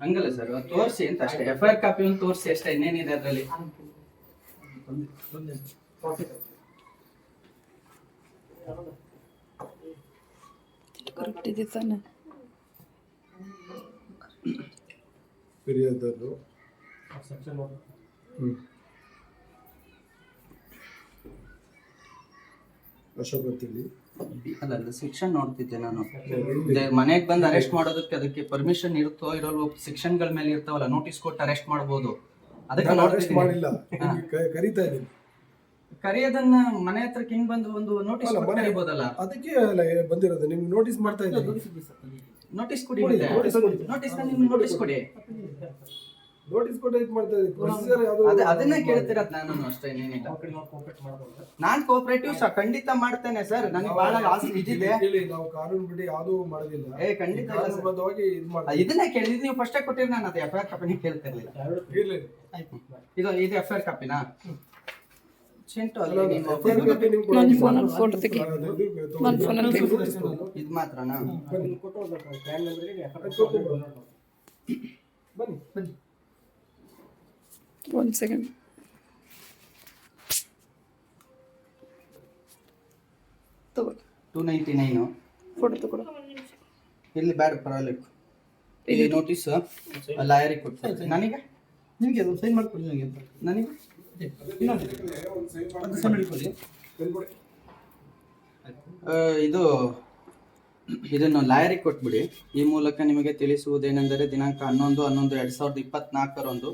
ಹಂಗಲ್ಲ ಸರ್ ತೋರಿಸಿ ಅಂತ ಅಷ್ಟೇ. ಎಫ್ ಐ ಆರ್ ಕಾಪಿ ಒಂದು ತೋರಿಸಿ ಅಷ್ಟೇ ಇನ್ನೇನಿದೆ ಅದರಲ್ಲಿ? ಕರೆಕ್ಟ್ ಇದೆ ತಾನೆ ಫಿರ್ಯಾದರು ಹ್ಮ್. ಅಶೋಕ್ ಅಂತೇಳಿ ಅಲ್ಲ ಅಲ್ಲ ಶಿಕ್ಷಣ ನೋಡ್ತಿದ್ದೆ ನಾನು. ಮನೆಗೆ ಬಂದು ಅರೆಸ್ಟ್ ಮಾಡೋದಕ್ಕೆ ಅದಕ್ಕೆ ಪರ್ಮಿಷನ್ ಇರುತ್ತೋ ಇರೋಲ್ವೋ ಸೆಕ್ಷನ್ ಮೇಲೆ ಇರ್ತಾವಲ್ಲ ನೋಟಿಸ್ ಕೊಟ್ಟು ಅರೆಸ್ಟ್ ಮಾಡಬಹುದು ಅದಕ್ಕೆ ಅರೆಸ್ಟ್ ಮಾಡಿಲ್ಲ. ಕರೀತಾ ಇದ್ದೀನಿ. ಕರೆಯೋದನ್ನ ಮನೆ ಹತ್ರಕ್ಕೆ ಹಿಂಗ್ ಬಂದು ಒಂದು ನೋಟಿಸ್ ಕರಿಬೋದಲ್ಲ ಅದಕ್ಕೆ ಅಲ್ಲ ಬಂದಿರೋದು ನಿಮ್ಗೆ ನೋಟಿಸ್ ಮಾಡ್ತಾ ಇದ್ದೀನಿ. ನೋಟಿಸ್ ಕೊಡಿ ಕೊಡಿ, ಕೊಡಿ. ನೋಟಿಸ್ ನಿಮ್ಗೆ ನೋಟಿಸ್ ಕೊಡಿ. ನೋಟಿಸ್ ಕೊಟ್ಟು ಇದು ಮಾಡ್ತಾ ಇದ್ದೀವಿ ಪ್ರೊಸೀಜರ್ ಯಾವುದು ಅದ ಅದನ್ನ ಕೇಳ್ತಿರೋದ್ ನಾನು ಅಷ್ಟೇ ಇನ್ನೇನಿಲ್ಲ. ನಾನ್ ಕೋಆಪರೇಟಿವ್ ಸರ್ ಖಂಡಿತ ಮಾಡ್ತೇನೆ ಸರ್. ನನಗೆ ಬಹಳ ಆಸೆ ಇದಿದೆ. ಇಲ್ಲಿ ನಾವು ಕಾನೂನು ಬಿಡಿ ಯಾವುದು ಮಾಡೋದಿಲ್ಲ. ಏ ಖಂಡಿತ ಇಲ್ಲ ಸರ್. ಕಾನೂನುಬದ್ಧವಾಗಿ ಇದು ಮಾಡ್ತೀವಿ. ಇದನ್ನ ಕೇಳಿದ್ ನೀವು ಫಸ್ಟೇ ಕೊಟ್ಟಿರಿ ನಾನು ಅದು ಎಫ್ ಐ ಆರ್ ಕಾಪಿನ ಕೇಳ್ತಿರ್ಲಿಲ್ಲ. ಇದು ಇದು ಎಫ್ ಐ ಆರ್ ಕಾಪಿನಾ ಚಿಂಟು ಅಲ್ಲಿ ನಿಮ್ಮ. ತೆಗಿ ಇದು ತೆಗಿ ಮಾತ್ರನಾ? ಬನ್ನಿ. ಬನ್ನಿ. ಒಂದು ಸೆಕೆಂಡ್ ತಗೋ. ಟೂ ನೈಂಟಿ ನೈನು ಫೋಟೋ ತಗೊಡು. ಇಲ್ಲಿ ಬ್ಯಾಡ ಪರವಾಗಿಲ್ಲ. ಇಲ್ಲಿ ನೋಟಿಸ್ ಲಾಯರಿಗೆ ಕೊಟ್ಟು ನನಗೆ? ನಿಮಗೆ ಅದು ಸೈನ್ ಮಾಡ್ಕೊಡಿ ನನಗೆ ಅಂತ. ನನಗೆ? ಇನ್ನೊಂದು. ಸೈನ್ ಇದು ಇದನ್ನು ಲಾಯರಿಗೆ ಕೊಟ್ಬಿಡಿ. ಈ ಮೂಲಕ ನಿಮಗೆ ತಿಳಿಸುವುದೇನೆಂದರೆ ದಿನಾಂಕ ಹನ್ನೊಂದು ಹನ್ನೊಂದು ಎರಡು ಸಾವಿರದ ಇಪ್ಪತ್ನಾಲ್ಕರಂದು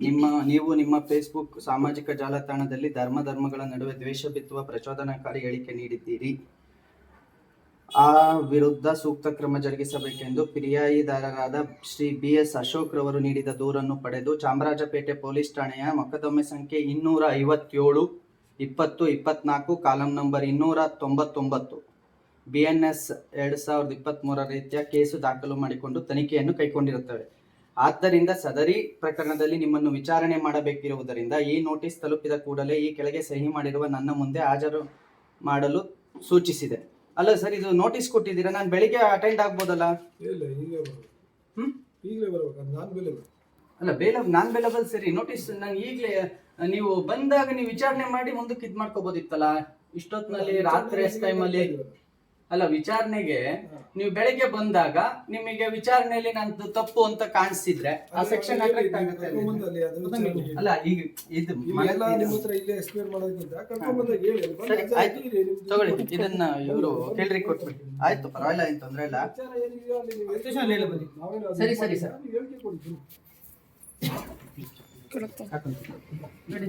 ನಿಮ್ಮ, ನೀವು ನಿಮ್ಮ ಫೇಸ್ಬುಕ್ ಸಾಮಾಜಿಕ ಜಾಲತಾಣದಲ್ಲಿ ಧರ್ಮ ಧರ್ಮಗಳ ನಡುವೆ ದ್ವೇಷ ಬಿತ್ತುವ ಪ್ರಚೋದನಾಕಾರಿ ಹೇಳಿಕೆ ನೀಡಿದ್ದೀರಿ. ಆ ವಿರುದ್ಧ ಸೂಕ್ತ ಕ್ರಮ ಜರುಗಿಸಬೇಕೆಂದು ಪಿರಿಯಾಯಿದಾರರಾದ ಶ್ರೀ ಬಿ ಎಸ್ ಅಶೋಕ್ ರವರು ನೀಡಿದ ದೂರನ್ನು ಪಡೆದು ಚಾಮರಾಜಪೇಟೆ ಪೊಲೀಸ್ ಠಾಣೆಯ ಮೊಕದ್ದಮೆ ಸಂಖ್ಯೆ ಇನ್ನೂರ ಐವತ್ತೇಳು, ಇಪ್ಪತ್ತು, ಇಪ್ಪತ್ನಾಲ್ಕು, ಕಾಲಂ ನಂಬರ್ ಇನ್ನೂರ ತೊಂಬತ್ತೊಂಬತ್ತು. ಬಿ ಎನ್ ಎಸ್ ಎರಡು ಸಾವಿರದ ಇಪ್ಪತ್ತ್ಮೂರರ ರೀತಿಯ ಕೇಸು ದಾಖಲು ಮಾಡಿಕೊಂಡು ತನಿಖೆಯನ್ನು ಕೈಗೊಂಡಿರುತ್ತವೆ. ಆದ್ದರಿಂದ ಸದರಿ ಪ್ರಕರಣದಲ್ಲಿ ನಿಮ್ಮನ್ನು ವಿಚಾರಣೆ ಮಾಡಬೇಕಿರುವುದರಿಂದ ಈ ನೋಟಿಸ್ ತಲುಪಿದ ಕೂಡಲೇ ಈ ಕೆಳಗೆ ಸಹಿ ಮಾಡಿರುವ ನನ್ನ ಮುಂದೆ ಹಾಜರು ಮಾಡಲು ಸೂಚಿಸಿದೆ. ಅಲ್ಲ ಸರ್ ಇದು ನೋಟಿಸ್ ಕೊಟ್ಟಿದ್ದೀರಾ? ನಾನು ಬೆಳಿಗ್ಗೆ ಅಟೆಂಡ್ ಆಗ್ಬೋದಲ್ಲ? ಇಲ್ಲ ಈಗಲೇ ಬರ್ಬೇಕು. ಹ್ಮ್? ಈಗಲೇ ಬರ್ಬೇಕು ನಾನು ಬೆಲೆ ಅಲ್ಲ ಬೇಲ ನಾನ್ ಬೇಲಬಲ್ ಸರಿ. ನೋಟಿಸ್ ನಾನು ಈಗಲೇ ನೀವು ಬಂದಾಗ ನೀವು ವಿಚಾರಣೆ ಮಾಡಿ ಮುಂದಕ್ಕೆ ಇದ್ ಮಾಡ್ಕೋಬೋದಿತ್ತಲ್ಲ? ಇಷ್ಟೊತ್ತಿನಲ್ಲಿ ರಾತ್ರಿ ಟೈಮಲ್ಲಿ ಅಲ್ಲ ವಿಚಾರಣೆಗೆ ನೀವು ಬೆಳಿಗ್ಗೆ ಬಂದಾಗ ನಿಮಗೆ ವಿಚಾರಣೆಯಲ್ಲಿ ನಂದು ತಪ್ಪು ಅಂತ ಕಾಣಿಸಿದ್ರೆ ಆ ಸೆಕ್ಷನ್ ಅಲ್ಲ ಈಗ ಇದು ತಗೊಳ್ಳಿ ಇದನ್ನ ಇವರು ಕೇಳ್ರಿ ಕೊಟ್ಬಿಡಿ. ಆಯ್ತು ಪರವಾಗಿಲ್ಲ ಏನ್ ತೊಂದ್ರೆ ಇಲ್ಲ. ಏನಿದೆಯೋ ಅಲ್ಲಿ ನೀವು ಸ್ಟೇಷನ್ ಅಲ್ಲಿ ಹೇಳಿ ಬನ್ನಿ. ಸರಿ, ಸರಿ, ಸರ್. ನೋಡಿ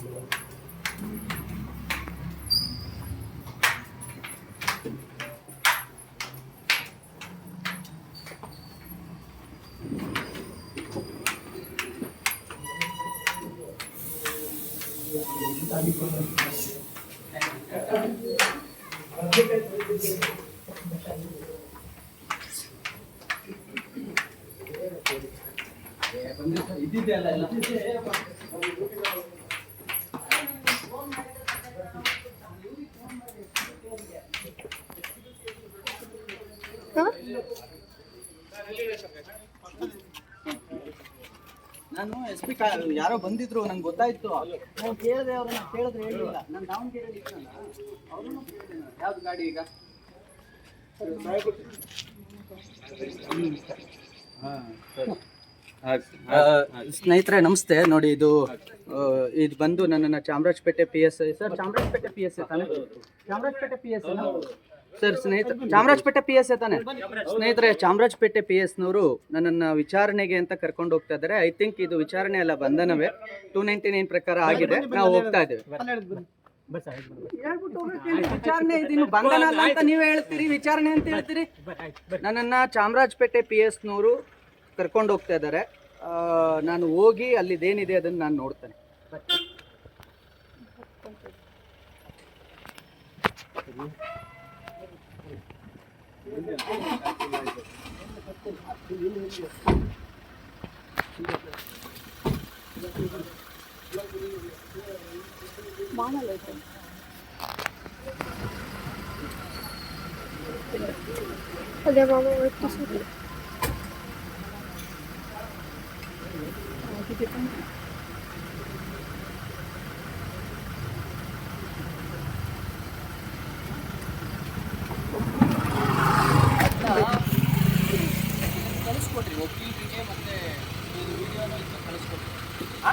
ಅದು ಹಿಡಿಯೋಣ. ಇದ್ದಿದ್ದೆ ಅಲ್ಲ ಎಲ್ಲ ನಾನು ಎಸ್ ಪಿ ಯಾರೋ ಬಂದಿದ್ರು ನಂಗೆ ಗೊತ್ತಾಯ್ತು. ನಾನು ಕೇಳಿದೆ ಅವ್ರನ್ನ ಕೇಳಿದ್ರೆ ಹೇಳಿಲ್ಲ. ನಾನು ಡೌನ್ ಇದ್ನಲ್ಲ ಅವ್ರನ್ನು ಕೇಳಿದೆ ಯಾವ್ದು ಗಾಡಿ ಈಗ? ಸ್ನೇಹಿತರೆ ನಮಸ್ತೆ. ನೋಡಿ ಇದು ಇದು ಬಂದು ನನ್ನನ್ನು Chamarajpet P S I sir Chamarajpet P S I ತಾನೆ? ಚಾಮರಾಜಪೇಟೆ ಪಿ ಎಸ್ ಸರ್, ಸ್ನೇಹಿತ, ಚಾಮರಾಜಪೇಟೆ ಪಿ ಎಸ್ ತಾನೆ? ಸ್ನೇಹಿತರೆ, ಚಾಮರಾಜಪೇಟೆ ಪಿ ಎಸ್ನವರು ನನ್ನನ್ನು ವಿಚಾರಣೆಗೆ ಅಂತ ಕರ್ಕೊಂಡು ಹೋಗ್ತಾ ಇದ್ದಾರೆ. ಐ ಥಿಂಕ್ ಇದು ವಿಚಾರಣೆ ಅಲ್ಲ, ಬಂಧನವೇ. ಟೂ ನೈಂಟಿ ನೈನ್ ಪ್ರಕಾರ ಆಗಿದೆ. ನಾವು ಹೋಗ್ತಾ ಇದ್ದೇವೆ. ವಿಚಾರಣೆ ಇದಿನ್ನು ಬಂಧನ ಅಲ್ಲ ಅಂತ ನೀವೇ ಹೇಳ್ತೀರಿ, ವಿಚಾರಣೆ ಅಂತ ಹೇಳ್ತೀರಿ? ನನ್ನನ್ನು ಚಾಮರಾಜಪೇಟೆ ಪಿ ಎಸ್ನವರು ಕರ್ಕೊಂಡು ಹೋಗ್ತಾ ಇದ್ದಾರೆ. ನಾನು ಹೋಗಿ ಅಲ್ಲಿದೇನಿದೆ ಅದನ್ನು ನಾನು ನೋಡ್ತೇನೆ. ಅದೇ ಬಾಬಾ ಒಟ್ಟು ಸರಿ ಕಳಿಸ್ಕೊಡ್ರಿ ವಕೀಲರಿಗೆ ಮತ್ತೆ ಇದು ವಿಡಿಯೋನ ಇದ್ದು ಕಳಿಸ್ಕೊಡ್ರಿ ಆ